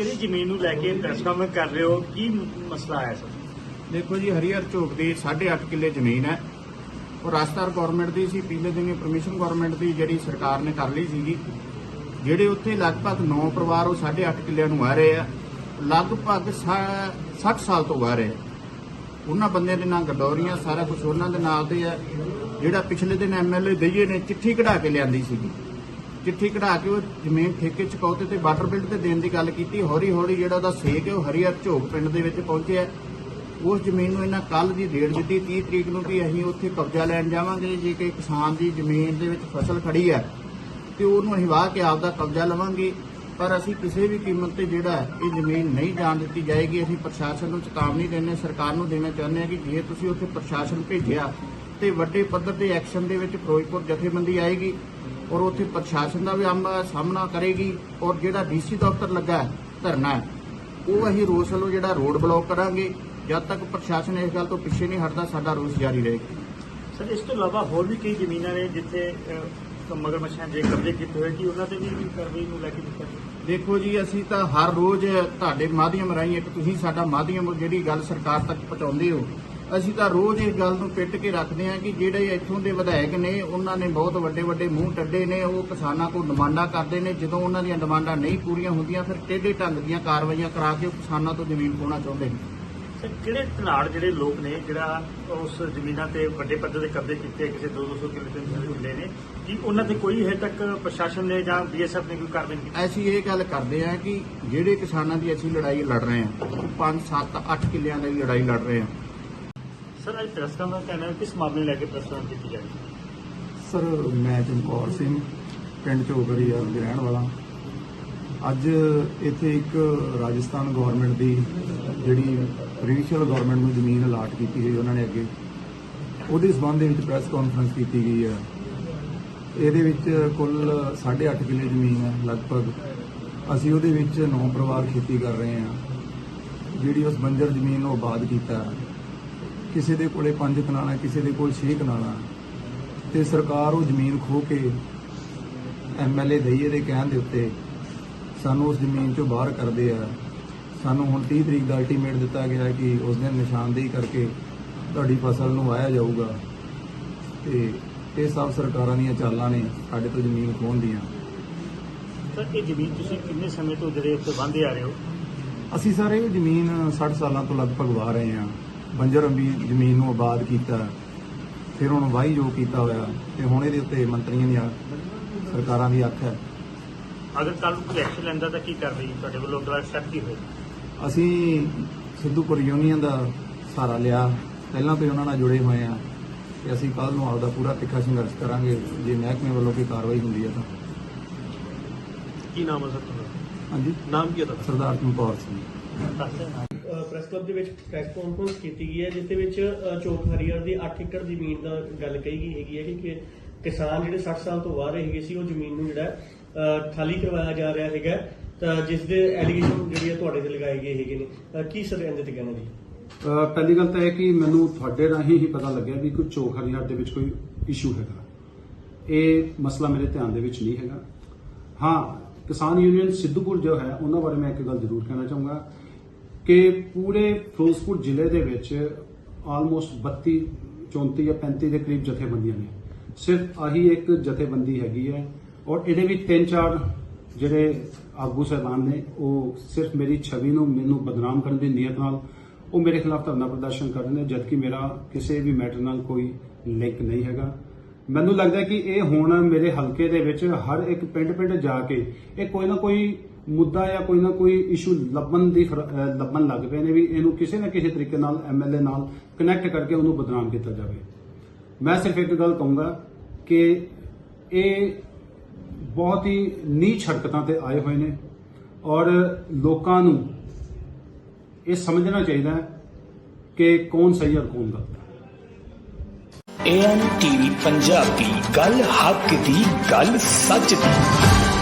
ਕਿਹੜੀ ਜ਼ਮੀਨ ਨੂੰ ਲੈ ਕੇ ਪ੍ਰੈਸ ਕਾਨਫਰੰਸ ਕਰ ਰਹੇ ਹੋ? ਕੀ ਮਸਲਾ ਹੈ ਸਰ? ਦੇਖੋ ਜੀ, ਹਰੀਹਰ ਚੌਕ ਦੀ 8.5 ਕਿੱਲੇ ਜ਼ਮੀਨ ਹੈ। ਉਹ ਰਾਜਸਥਾਨ ਗਵਰਨਮੈਂਟ ਦੀ ਸੀ, ਪਿਛਲੇ ਦਿਨੀ ਪਰਮਿਸ਼ਨ ਗਵਰਨਮੈਂਟ ਦੀ ਜਿਹੜੀ ਸਰਕਾਰ ਨੇ ਕਰ ਲਈ ਸੀਗੀ। ਜਿਹੜੇ ਉੱਥੇ ਲਗਭਗ 9 ਪਰਿਵਾਰ ਉਹ 8.5 ਕਿੱਲਿਆਂ ਨੂੰ ਆ ਰਹੇ ਆ। ਲਗਭਗ 60 ਸਾਲ ਤੋਂ ਆ ਰਹੇ ਆ। ਉਹਨਾਂ ਬੰਦਿਆਂ ਦੇ ਨਾਂ ਗਡੋਰੀਆਂ ਸਾਰਾ ਕੁਝ ਉਹਨਾਂ ਦੇ ਨਾਲ ਦੇ ਆ। ਜਿਹੜਾ ਪਿਛਲੇ ਦਿਨ ਐਮਐਲਏ ਦਈਏ ਨੇ, ਚਿੱਠੀ ਕਢਾ ਕੇ ਲਿਆਂਦੀ ਸੀਗੀ। ਚਿੱਠੀ ਕਢਾ ਕੇ ਉਹ ਜ਼ਮੀਨ ਠੇਕੇ ਚੁਕੌਤੇ ਤੇ ਵਾਟਰ ਬਿਲਡ ਤੇ ਦੇਣ ਦੀ ਗੱਲ ਕੀਤੀ। ਹੌਲੀ ਹੌਲੀ ਜਿਹੜਾ ਉਹਦਾ ਸੇਕ ਹੈ, ਉਹ ਹਰੀਹਰ ਝੋਕ ਪਿੰਡ ਦੇ ਵਿੱਚ ਪਹੁੰਚਿਆ ਉਸ ਜ਼ਮੀਨ ਨੂੰ ਇਹਨਾਂ ਕੱਲ ਦੀ ਡੇਟ ਦਿੱਤੀ 30 ਤਰੀਕ ਨੂੰ ਕਿ ਅਸੀਂ ਉੱਥੇ ਕਬਜ਼ਾ ਲੈਣ ਜਾਵਾਂਗੇ। ਜੇ ਕਿ ਕਿਸਾਨ ਦੀ ਜ਼ਮੀਨ ਦੇ ਵਿੱਚ ਫਸਲ ਖੜੀ ਹੈ, ਤੇ ਉਹਨੂੰ ਅਸੀਂ ਵਾਹ ਕੇ ਆਪਦਾ ਕਬਜ਼ਾ ਲਵਾਂਗੇ। ਪਰ ਅਸੀਂ ਕਿਸੇ ਵੀ ਕੀਮਤ ਤੇ ਜਿਹੜਾ ਇਹ ਜ਼ਮੀਨ ਨਹੀਂ ਜਾਣ ਦਿੱਤੀ ਜਾਏਗੀ। ਅਸੀਂ ਪ੍ਰਸ਼ਾਸਨ ਨੂੰ ਚੇਤਾਵਨੀ ਦਿੰਦੇ ਸਰਕਾਰ ਨੂੰ ਦੇਣਾ ਚਾਹੁੰਦੇ ਹਾਂ ਕਿ ਜੇ ਤੁਸੀਂ ਉੱਥੇ ਪ੍ਰਸ਼ਾਸਨ ਭੇਜਿਆ ਤੇ ਵੱਡੇ ਪੱਧਰ ਤੇ ਐਕਸ਼ਨ ਦੇ ਵਿੱਚ ਫਿਰੋਜ਼ਪੁਰ ਜਥੇਬੰਦੀ ਆਏਗੀ ਔਰ ਉੱਥੇ ਪ੍ਰਸ਼ਾਸਨ ਦਾ ਵੀ ਆਮਾ ਸਾਹਮਣਾ ਕਰੇਗੀ ਔਰ ਜਿਹੜਾ ਡੀਸੀ ਦਫ਼ਤਰ ਲੱਗਾ ਧਰਨਾ ਉਹ ਅਸੀਂ ਰੋਸ ਵੱਲੋਂ ਜਿਹੜਾ ਰੋਡ ਬਲੌਕ ਕਰਾਂਗੇ ਜਦ ਤੱਕ ਪ੍ਰਸ਼ਾਸਨ ਇਸ ਗੱਲ ਤੋਂ ਪਿੱਛੇ ਨਹੀਂ ਹਟਦਾ ਸਾਡਾ ਰੋਸ ਜਾਰੀ ਰਹੇਗਾ ਸਰ ਇਸ ਤੋਂ ਇਲਾਵਾ ਹੋਰ ਵੀ ਕਈ ਜ਼ਮੀਨਾਂ ਨੇ ਜਿੱਥੇ ਮਗਰਮੱਛਾਂ ਜੇ ਕਬਜ਼ੇ ਕੀਤੇ ਹੋਏ ਕਿ ਉਹਨਾਂ ਤੇ ਵੀ ਕਾਰਵਾਈ ਨੂੰ ਲੈ ਕੇ ਦਿੱਤਾ? ਦੇਖੋ ਜੀ ਅਸੀਂ ਤਾਂ ਹਰ ਰੋਜ਼ ਤੁਹਾਡੇ ਮਾਧਿਅਮ ਰਾਹੀਂ ਇੱਕ ਤੁਸੀਂ ਸਾਡਾ ਮਾਧਿਅਮ ਜਿਹੜੀ ਗੱਲ ਸਰਕਾਰ ਤੱਕ ਪਹੁੰਚਾਉਂਦੇ ਹੋ ਅਸੀਂ ਤਾਂ ਰੋਜ਼ ਇਸ ਗੱਲ ਨੂੰ ਪਿੱਟ ਕੇ ਰੱਖਦੇ ਹਾਂ ਕਿ ਜਿਹੜੇ ਇੱਥੋਂ ਦੇ ਵਿਧਾਇਕ ਨੇ ਉਹਨਾਂ ਨੇ ਬਹੁਤ ਵੱਡੇ ਵੱਡੇ ਮੂੰਹ ਟੱਡੇ ਨੇ ਉਹ ਕਿਸਾਨਾਂ ਕੋਲ ਡਿਮਾਂਡਾਂ ਕਰਦੇ ਨੇ। ਜਦੋਂ ਉਹਨਾਂ ਦੀਆਂ ਡਿਮਾਂਡਾਂ ਨਹੀਂ ਪੂਰੀਆਂ ਹੁੰਦੀਆਂ ਫਿਰ ਟੇਢੇ ਢੰਗ ਦੀਆਂ ਕਾਰਵਾਈਆਂ ਕਰਾ ਕੇ ਉਹ ਕਿਸਾਨਾਂ ਤੋਂ ਜ਼ਮੀਨ ਖੋਣਾ ਚਾਹੁੰਦੇ ਨੇ। ਕਿਹੜੇ ਧਨਾੜ ਜਿਹੜੇ ਲੋਕ ਨੇ ਜਿਹੜਾ ਉਸ ਜ਼ਮੀਨਾਂ ਤੇ ਵੱਡੇ ਪੱਧਰ ਦੇ ਕਬਜ਼ੇ ਕੀਤੇ ਕਿਸੇ 2-200 ਕਿੱਲੇ ਤੇ ਕਿੱਲੇ ਨੇ ਕਿ ਉਹਨਾਂ ਤੇ ਕੋਈ ਹਜੇ ਤੱਕ ਪ੍ਰਸ਼ਾਸਨ ਨੇ ਜਾਂ ਬੀਐਸਐਫ ਨੇ ਕੋਈ ਕਾਰਵਾਈ ਨਹੀਂ ਕੀਤੀ? ਅਸੀਂ ਇਹ ਗੱਲ ਕਰਦੇ ਹਾਂ ਕਿ ਜਿਹੜੇ ਕਿਸਾਨਾਂ ਦੀ ਅਸੀਂ ਲੜਾਈ ਲੜ ਰਹੇ ਹਾਂ ਉਹ 5 7 8 ਕਿੱਲਿਆਂ ਦੀ ਲੜਾਈ ਲੜ ਰਹੇ ਹਾਂ। ਸਰ, ਅੱਜ ਪ੍ਰੈਸ ਕਾਨਫਰੰਸ ਕਹਿਣਾ ਹੈ ਕਿਸ ਮਾਮਲੇ ਲੈ ਕੇ ਪ੍ਰੈਸ ਕਾਨਫਰੰਸ ਕੀਤੀ ਜਾਏਗੀ। ਸਰ, ਮੈਂ ਚਮਕੌਰ ਸਿੰਘ, ਪਿੰਡ ਝੋਗਰੀ ਆ ਦੇ ਰਹਿਣ ਵਾਲਾ। ਅੱਜ ਇੱਥੇ ਇੱਕ ਰਾਜਸਥਾਨ ਗਵਰਨਮੈਂਟ ਦੀ ਜਿਹੜੀ ਪ੍ਰੋਵਿੰਸ਼ੀਅਲ ਗਵਰਨਮੈਂਟ ਨੂੰ ਜ਼ਮੀਨ ਅਲਾਟ ਕੀਤੀ ਗਈ ਉਹਨਾਂ ਨੇ ਅੱਗੇ। ਉਹਦੇ ਸਬੰਧ ਦੇ ਵਿੱਚ ਪ੍ਰੈਸ ਕਾਨਫਰੰਸ ਕੀਤੀ ਗਈ ਹੈ। ਇਹਦੇ ਵਿੱਚ ਕੁੱਲ 8.5 ਕਿੱਲੇ ਜ਼ਮੀਨ ਹੈ, ਲਗਭਗ। ਅਸੀਂ ਉਹਦੇ ਵਿੱਚ ਨੌ ਪਰਿਵਾਰ ਖੇਤੀ ਕਰ ਰਹੇ ਹਾਂ। ਜਿਹੜੀ ਉਸ ਬੰਜਰ ਜ਼ਮੀਨ ਨੂੰ ਆਬਾਦ ਕੀਤਾ ਕਿਸੇ ਦੇ ਕੋਲੇ 5 ਕਨਾਲਾਂ ਕਿਸੇ ਦੇ ਕੋਲ 6 ਕਨਾਲਾਂ ਤੇ ਸਰਕਾਰ ਉਹ ਜ਼ਮੀਨ ਖੋ ਕੇ ਐਮਐਲਏ ਦਈਏ ਦੇ ਕਹਿਣ ਦੇ ਉੱਤੇ ਸਾਨੂੰ ਉਸ ਜ਼ਮੀਨ ਚੋਂ ਬਾਹਰ ਕਰਦੇ ਆ। ਸਾਨੂੰ ਹੁਣ 30 ਤਰੀਕ ਦਾ ਅਲਟੀਮੇਟ ਦਿੱਤਾ ਗਿਆ ਹੈ ਕਿ ਉਸ ਦਿਨ ਨਿਸ਼ਾਨਦੇਹੀ ਕਰਕੇ ਤੁਹਾਡੀ ਫਸਲ ਨੂੰ ਵਾਇਆ ਜਾਊਗਾ ਤੇ ਇਹ ਸਭ ਸਰਕਾਰਾਂ ਦੀਆਂ ਚਾਲਾਂ ਨੇ ਸਾਡੇ ਤੋਂ ਜ਼ਮੀਨ ਖੋਹਣ ਦੀਆਂ। ਸਰ ਇਹ ਜ਼ਮੀਨ ਤੁਸੀਂ ਕਿੰਨੇ ਸਮੇਂ ਤੋਂ ਜਿਹੜੇ ਉੱਤੇ ਵਾਂਝੇ ਆ ਰਹੇ ਹੋ? ਅਸੀਂ ਸਾਰੇ ਇਹ ਜ਼ਮੀਨ 60 ਸਾਲਾਂ ਤੋਂ ਲਗਭਗ ਵਾਹ ਰਹੇ ਹਾਂ। ਬੰਜਰ ਅੰਬੀ ਜ਼ਮੀਨ ਨੂੰ ਆਬਾਦ ਕੀਤਾ ਫਿਰ ਹੁਣ ਵਾਹੀ ਜੋ ਕੀਤਾ ਹੋਇਆ ਤੇ ਹੁਣ ਇਹਦੇ ਉੱਤੇ ਮੰਤਰੀਆਂ ਦੀਆਂ ਸਰਕਾਰਾਂ ਦੀ ਅੱਖ ਹੈ। ਅਗਰ ਕੱਲ ਨੂੰ ਕੋਈ ਐਕਸ਼ਨ ਲੈਂਦਾ ਤਾਂ ਕੀ ਕਾਰਵਾਈ ਤੁਹਾਡੇ ਵੱਲੋਂ ਅਗਲਾ ਸਟੈਪ ਕੀ ਹੋਏਗਾ? ਅਸੀਂ ਸਿੱਧੂਪੁਰ ਯੂਨੀਅਨ ਦਾ ਸਹਾਰਾ ਲਿਆ। ਪਹਿਲਾਂ ਤੋਂ ਉਹਨਾਂ ਨਾਲ ਜੁੜੇ ਹੋਏ ਆ ਤੇ ਅਸੀਂ ਕੱਲ ਨੂੰ ਆਪਦਾ ਪੂਰਾ ਤਿੱਖਾ ਸੰਘਰਸ਼ ਕਰਾਂਗੇ। ਜੇ ਮਹਿਕਮੇ ਵੱਲੋਂ ਕੋਈ ਕਾਰਵਾਈ ਹੁੰਦੀ ਹੈ ਤਾਂ। ਕੀ ਨਾਮ ਹੈ ਸਰ ਤੁਹਾਡਾ? ਹਾਂਜੀ। ਨਾਮ ਕੀ ਹੈ ਤੁਹਾਡਾ? ਸਰਦਾਰ ਚਮਕੌਰ ਸਿੰਘ। ਪ੍ਰੈਸ ਕਲੱਬ ਦੇ ਵਿੱਚ ਪ੍ਰੈਸ ਕਾਨਫਰੰਸ ਕੀਤੀ ਗਈ ਹੈ ਜਿਸ ਦੇ ਵਿੱਚ ਅ, ਚੌਕ ਹਰੀਅਰ ਦੀ 8 ਏਕੜ ਜ਼ਮੀਨ ਦਾ ਗੱਲ ਕਹੀ ਗਈ ਹੈਗੀ ਹੈ ਕਿ ਕਿਸਾਨ ਜਿਹੜੇ 60 ਸਾਲ ਤੋਂ ਵਾਹ ਰਹੇ ਹੈਗੇ ਸੀ ਉਹ ਜ਼ਮੀਨ ਨੂੰ ਜਿਹੜਾ ਖਾਲੀ ਕਰਵਾਇਆ ਜਾ ਰਿਹਾ ਹੈਗਾ ਤਾਂ ਜਿਸ ਦੇ ਐਲੀਗੇਸ਼ਨ ਜਿਹੜੀ ਹੈ ਤੁਹਾਡੇ ਤੇ ਲਗਾਏ ਗਏ ਹੈਗੇ ਨੇ। ਕੀ ਸਰ ਇਹਦੇ ਤੇ ਕਹਿਣਾ ਜੀ? ਪਹਿਲੀ ਗੱਲ ਤਾਂ ਇਹ ਕਿ ਮੈਨੂੰ ਤੁਹਾਡੇ ਰਾਹੀਂ ਹੀ ਪਤਾ ਲੱਗਿਆ ਵੀ ਕੋਈ ਚੋਖ ਹਰੀਹਰ ਦੇ ਵਿੱਚ ਕੋਈ ਇਸ਼ੂ ਹੈਗਾ। ਇਹ ਮਸਲਾ ਮੇਰੇ ਧਿਆਨ ਦੇ ਵਿੱਚ ਨਹੀਂ ਹੈਗਾ। ਹਾਂ ਕਿਸਾਨ ਯੂਨੀਅਨ ਸਿੱਧੂਪੁਰ ਜੋ ਹੈ ਉਹਨਾਂ ਬਾਰੇ ਮੈਂ ਇੱਕ ਗੱਲ ਜ਼ਰੂਰ ਕਹਿਣਾ ਚਾਹੂੰਗਾ। ਕਿ ਪੂਰੇ ਫਿਰੋਜ਼ਪੁਰ ਜ਼ਿਲ੍ਹੇ ਦੇ ਵਿੱਚ ਆਲਮੋਸਟ 32 34 ਜਾਂ 35 ਦੇ ਕਰੀਬ ਜਥੇਬੰਦੀਆਂ ਨੇ। ਸਿਰਫ ਆਹੀ ਇੱਕ ਜਥੇਬੰਦੀ ਹੈਗੀ ਹੈ ਔਰ ਇਹਦੇ ਵਿੱਚ ਤਿੰਨ ਚਾਰ ਜਿਹੜੇ ਆਗੂ ਸਾਹਿਬਾਨ ਨੇ, ਉਹ ਸਿਰਫ ਮੇਰੀ ਛਵੀ ਨੂੰ, ਮੈਨੂੰ ਬਦਨਾਮ ਕਰਨ ਦੀ ਨੀਅਤ ਨਾਲ ਉਹ ਮੇਰੇ ਖਿਲਾਫ ਧਰਨਾ ਪ੍ਰਦਰਸ਼ਨ ਕਰ ਰਹੇ ਨੇ, ਜਦਕਿ ਮੇਰਾ ਕਿਸੇ ਵੀ ਮੈਟਰ ਨਾਲ ਕੋਈ ਲਿੰਕ ਨਹੀਂ ਹੈਗਾ। ਮੈਨੂੰ ਲੱਗਦਾ ਕਿ ਇਹ ਹੁਣ ਮੇਰੇ ਹਲਕੇ ਦੇ ਵਿੱਚ ਹਰ ਇੱਕ ਪਿੰਡ-ਪਿੰਡ ਜਾ ਕੇ ਇਹ ਕੋਈ ਨਾ ਕੋਈ ਮੁੱਦਾ ਜਾਂ ਕੋਈ ਨਾ ਕੋਈ ਇਸ਼ੂ ਲੱਭਣ ਦੀ ਫਰ- ਲੱਭਣ ਲੱਗ ਪਏ ਨੇ ਵੀ ਇਹਨੂੰ ਕਿਸੇ ਨਾ ਕਿਸੇ ਤਰੀਕੇ ਨਾਲ ਐਮਐਲਏ ਨਾਲ ਕਨੈਕਟ ਕਰਕੇ ਉਹਨੂੰ ਬਦਨਾਮ ਕੀਤਾ ਜਾਵੇ। ਮੈਂ ਸਿਰਫ ਇੱਕ ਗੱਲ ਕਹੂੰਗਾ ਕਿ ਇਹ ਬਹੁਤ ਹੀ ਨੀਚ ਹਰਕਤਾਂ ਤੇ ਆਏ ਹੋਏ ਨੇ ਔਰ ਲੋਕਾਂ ਨੂੰ ਇਹ ਸਮਝਣਾ ਚਾਹੀਦਾ ਹੈ ਕਿ ਕੌਣ ਸਹੀ ਔਰ ਕੌਣ ਗਲਤ। ਹੈ ਏਐਨ ਟੀਵੀ ਪੰਜਾਬੀ ਗੱਲ ਹੱਕ ਦੀ ਗੱਲ ਸੱਚ ਦੀ।